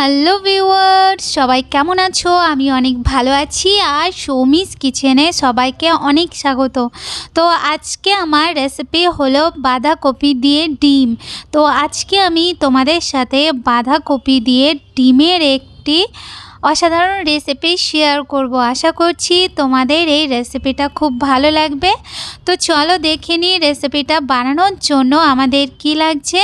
Hello viewers, সবাই কেমন আছো? আমি অনেক ভালো আছি আর সৌমিস কিচেনে সবাইকে অনেক স্বাগত। তো আজকে আমার রেসিপি হলো বাঁধাকপি দিয়ে ডিম। তো আজকে আমি তোমাদের সাথে বাঁধাকপি দিয়ে ডিমের একটি অসাধারণ রেসিপি শেয়ার করব। আশা করছি তোমাদের এই রেসিপিটা খুব ভালো লাগবে। তো চলো দেখে নিই রেসিপিটা বানানোর জন্য আমাদের কি লাগছে।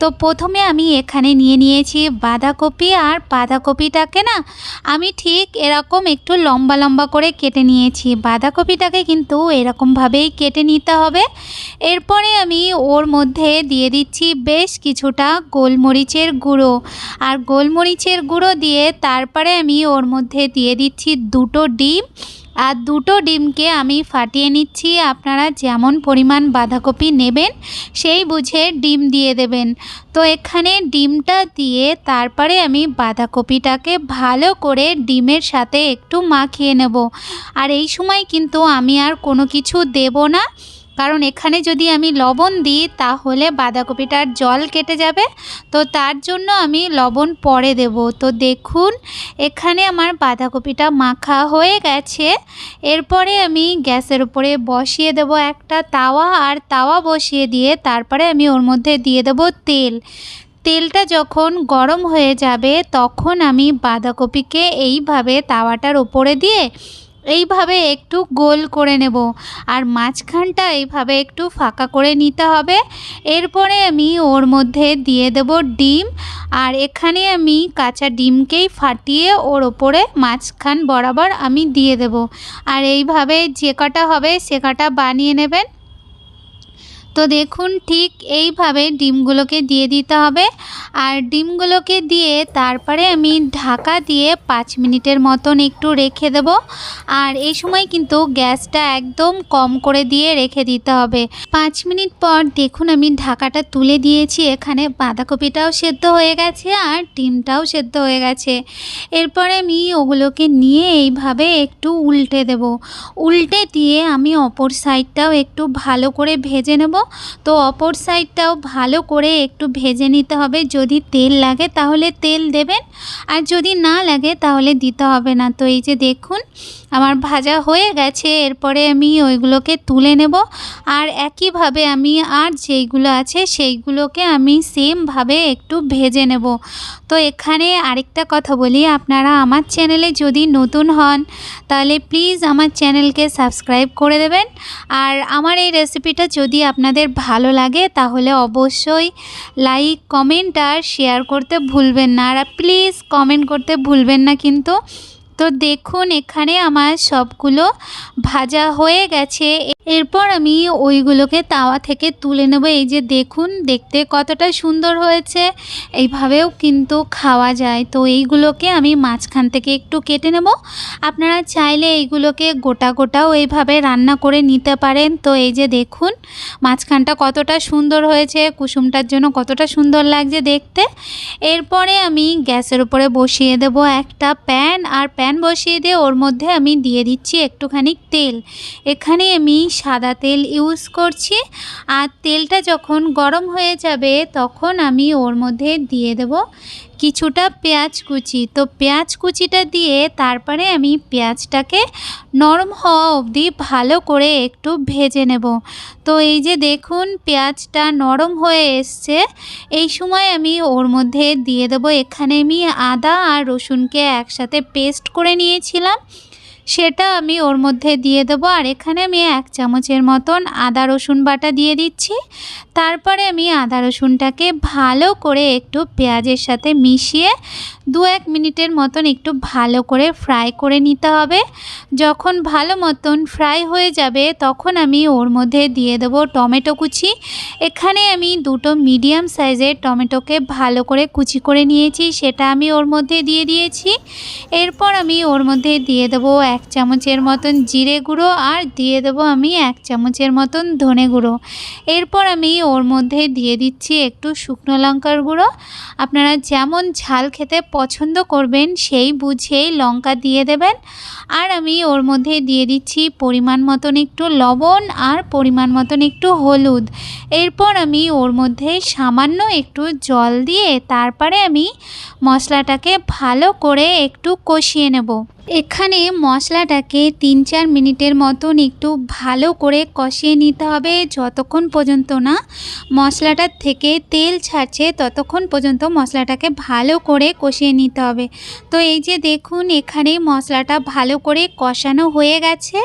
তো প্রথমে আমি এখানে নিয়ে নিয়েছি বাঁধাকপি আর বাঁধাকপিটাকে না আমি ঠিক এরকম একটু লম্বা লম্বা করে কেটে নিয়েছি। বাঁধাকপিটাকে কিন্তু এরকমভাবেই কেটে নিতে হবে। এরপরে আমি ওর মধ্যে দিয়ে দিচ্ছি বেশ কিছুটা গোলমরিচের গুঁড়ো। আর গোলমরিচের গুঁড়ো দিয়ে তারপরে আমি ওর মধ্যে দিয়ে দিচ্ছি দুটো ডিম। আর দুটো ডিমকে আমি ফাটিয়ে নিচ্ছি। আপনারা যেমন পরিমাণ বাঁধাকপি নেবেন, সেই বুঝে ডিম দিয়ে দেবেন। তো এখানে ডিমটা দিয়ে তারপরে আমি বাঁধাকপিটাকে ভালো করে ডিমের সাথে একটু মাখিয়ে নেব। আর এই সময় কিন্তু আমি আর কোনো কিছু দেব না। কারণ এখানে যদি আমি লবণ দিই, তাহলে বাঁধাকপিটার জল কেটে যাবে। তো তার জন্য আমি লবণ পরে দেব। তো দেখুন, এখানে আমার বাঁধাকপিটা মাখা হয়ে গেছে। এরপরে আমি গ্যাসের উপরে বসিয়ে দেব একটা তাওয়া আর তাওয়া বসিয়ে দিয়ে তারপরে আমি ওর মধ্যে দিয়ে দেব তেল। তেলটা যখন গরম হয়ে যাবে, তখন আমি বাঁধাকপিকে এইভাবে তাওয়াটার ওপরে দিয়ে এইভাবে একটু গোল করে নেব। আর মাঝখানটা এইভাবে একটু ফাঁকা করে নিতে হবে। এরপরে আমি ওর মধ্যে দিয়ে দেব ডিম। আর এখানে আমি কাঁচা ডিমকেই ফাটিয়ে ওর ওপরে মাঝখান বরাবর আমি দিয়ে দেব। আর এইভাবে যে কটা হবে সে কটা বানিয়ে নেবেন। তো দেখুন ঠিক এইভাবে ডিমগুলোকে দিয়ে দিতে হবে। আর ডিমগুলোকে দিয়ে তারপরে আমি ঢাকা দিয়ে পাঁচ মিনিটের মতন একটু রেখে দেব। আর এই সময় কিন্তু গ্যাসটা একদম কম করে দিয়ে রেখে দিতে হবে। পাঁচ মিনিট পর দেখুন আমি ঢাকাটা তুলে দিয়েছি। এখানে বাঁধাকপিটাও সেদ্ধ হয়ে গেছে আর ডিমটাও সেদ্ধ হয়ে গেছে। এরপরে আমি ওগুলোকে নিয়ে এইভাবে একটু উল্টে দেব। উল্টে দিয়ে আমি অপর সাইডটাও একটু ভালো করে ভেজে নেব। তো অপর সাইডটাও ভালো করে একটু ভেজে নিতে হবে। যদি তেল লাগে তাহলে তেল দেবেন, আর যদি না লাগে তাহলে দিতে হবে না। তো এই যে দেখুন, আমার ভাজা হয়ে গেছে, এরপরে আমি ওইগুলোকে তুলে নেব। আর একইভাবে আমি আর যেইগুলো আছে সেইগুলোকে আমি সেমভাবে একটু ভেজে নেব। তো এখানে আরেকটা কথা বলি, আপনারা আমার চ্যানেলে যদি নতুন হন, তাহলে প্লিজ আমার চ্যানেলকে সাবস্ক্রাইব করে দেবেন। আর আমার এই রেসিপিটা যদি আপনাদের ভালো লাগে, তাহলে অবশ্যই লাইক কমেন্ট আর শেয়ার করতে ভুলবেন না। আর প্লিজ কমেন্ট করতে ভুলবেন না কিন্তু। তো দেখুন, এখানে আমার সবগুলো ভাজা হয়ে গেছে। এরপর আমি ওইগুলোকে তাওয়া থেকে তুলে নেব। এই যে দেখুন, দেখতে কতটা সুন্দর হয়েছে। এইভাবেও কিন্তু খাওয়া যায়। তো এইগুলোকে আমি মাঝখান থেকে একটু কেটে নেব। আপনারা চাইলে এইগুলোকে গোটা গোটাও এইভাবে রান্না করে নিতে পারেন। তো এই যে দেখুন, মাঝখানটা কতটা সুন্দর হয়েছে। কুসুমটার জন্য কতটা সুন্দর লাগছে দেখতে। এরপরে আমি গ্যাসের উপরে বসিয়ে দেব একটা প্যান। আর প্যান বসিয়ে দিয়ে ওর মধ্যে আমি দিয়ে দিচ্ছি একটুখানি তেল। এখানে আমি সাদা তেল ইউজ করছি। আর তেলটা যখন গরম হয়ে যাবে, তখন আমি ওর মধ্যে দিয়ে দেব কিছুটা পেঁয়াজ কুচি। তো পেঁয়াজ কুচিটা দিয়ে তারপরে আমি পেঁয়াজটাকে নরম হওয়া অবধি ভালো করে একটু ভেজে নেব। তো এই যে দেখুন, পেঁয়াজটা নরম হয়ে এসছে। এই সময় আমি ওর মধ্যে দিয়ে দেবো। এখানে আমি আদা আর রসুনকে একসাথে পেস্ট করে নিয়েছিলাম। সেটা আমি ওর মধ্যে দিয়ে দেবো। আর এখানে আমি এক চামচের মতন আদা রসুন বাটা দিয়ে দিচ্ছি। তারপরে আমি আদা রসুনটাকে ভালো করে একটু পেঁয়াজের সাথে মিশিয়ে দু এক মিনিটের মতন একটু ভালো করে ফ্রাই করে নিতে হবে। যখন ভালো মতন ফ্রাই হয়ে যাবে, তখন আমি ওর মধ্যে দিয়ে দেবো টমেটো কুচি। এখানে আমি দুটো মিডিয়াম সাইজের টমেটোকে ভালো করে কুচি করে নিয়েছি, সেটা আমি ওর মধ্যে দিয়ে দিয়েছি। এরপর আমি ওর মধ্যে দিয়ে দেবো এক চামচের মতন জিরে গুঁড়ো আর দিয়ে দেবো আমি এক চামচের মতন ধনে গুঁড়ো। এরপর আমি ওর মধ্যে দিয়ে দিচ্ছি একটু শুকনো লঙ্কার গুঁড়ো। আপনারা যেমন ঝাল খেতে পছন্দ করবেন, সেই বুঝেই লঙ্কা দিয়ে দেবেন। আর আমি ওর মধ্যে দিয়ে দিচ্ছি পরিমাণ মতন একটু লবণ আর পরিমাণ মতন একটু হলুদ। এরপর আমি ওর মধ্যে সামান্য একটু জল দিয়ে তারপরে আমি মশলাটাকে ভালো করে একটু কষিয়ে নেব। এখানে মশলাটাকে তিন চার মিনিটের মতন একটু ভালো করে কষিয়ে নিতে হবে যতক্ষণ পর্যন্ত না মশলাটার থেকে তেল ছাড়ছে ততক্ষণ পর্যন্ত মশলাটাকে ভালো করে কষিয়ে নিতে হবে। তো এই যে দেখুন এখানে মশলাটা ভালো করে কষানো হয়ে গেছে।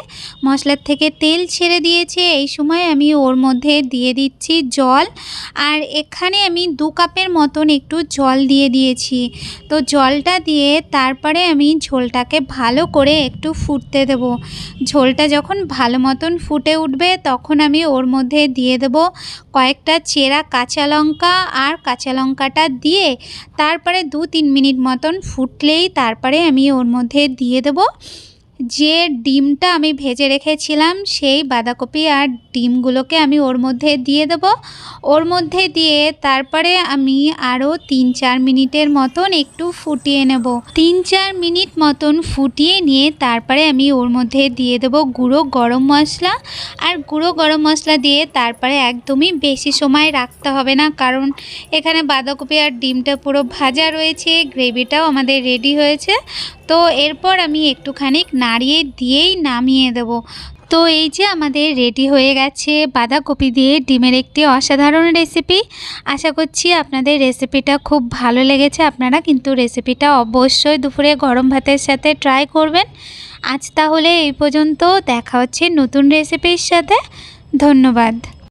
মশলার থেকে তেল ছেড়ে দিয়েছে। এই সময় আমি ওর মধ্যে দিয়ে দিচ্ছি জল। আর এখানে আমি দু কাপের মতন একটু জল দিয়ে দিয়েছি। তো জলটা দিয়ে তারপরে আমি ঝোলটাকে ভালো করে একটু ফুটতে দেব। ঝোলটা যখন ভালো মতন ফুটে উঠবে, তখন আমি ওর মধ্যে দিয়ে দেব কয়েকটা চেরা কাঁচা লঙ্কা আর কাঁচা লঙ্কাটা দিয়ে তারপরে দু তিন মিনিট মতন ফুটলেই তারপরে আমি ওর মধ্যে দিয়ে দেব। যে ডিমটা আমি ভেজে রেখেছিলাম, সেই বাঁধাকপি আর ডিমগুলোকে আমি ওর মধ্যে দিয়ে দেব। ওর মধ্যে দিয়ে তারপরে আমি আরও তিন চার মিনিটের মতন একটু ফুটিয়ে নেব। তিন চার মিনিট মতন ফুটিয়ে নিয়ে তারপরে আমি ওর মধ্যে দিয়ে দেব গুঁড়ো গরম মশলা। আর গুঁড়ো গরম মশলা দিয়ে তারপরে একদমই বেশি সময় রাখতে হবে না, কারণ এখানে বাঁধাকপি আর ডিমটা পুরো ভাজা রয়েছে, গ্রেভিটাও আমাদের রেডি হয়েছে। তো এরপর আমি একটুখানি নাড়িয়ে দিয়েই নামিয়ে দেব। তো এই যে আমাদের রেডি হয়ে গেছে বাঁধাকপি দিয়ে ডিমের একটি অসাধারণ রেসিপি আশা করছি আপনাদের রেসিপিটা খুব ভালো লেগেছে। আপনারা কিন্তু রেসিপিটা অবশ্যই দুপুরে গরম ভাতের সাথে ট্রাই করবেন। আজ তাহলে এই পর্যন্ত। দেখা হচ্ছে নতুন রেসিপির সাথে। ধন্যবাদ।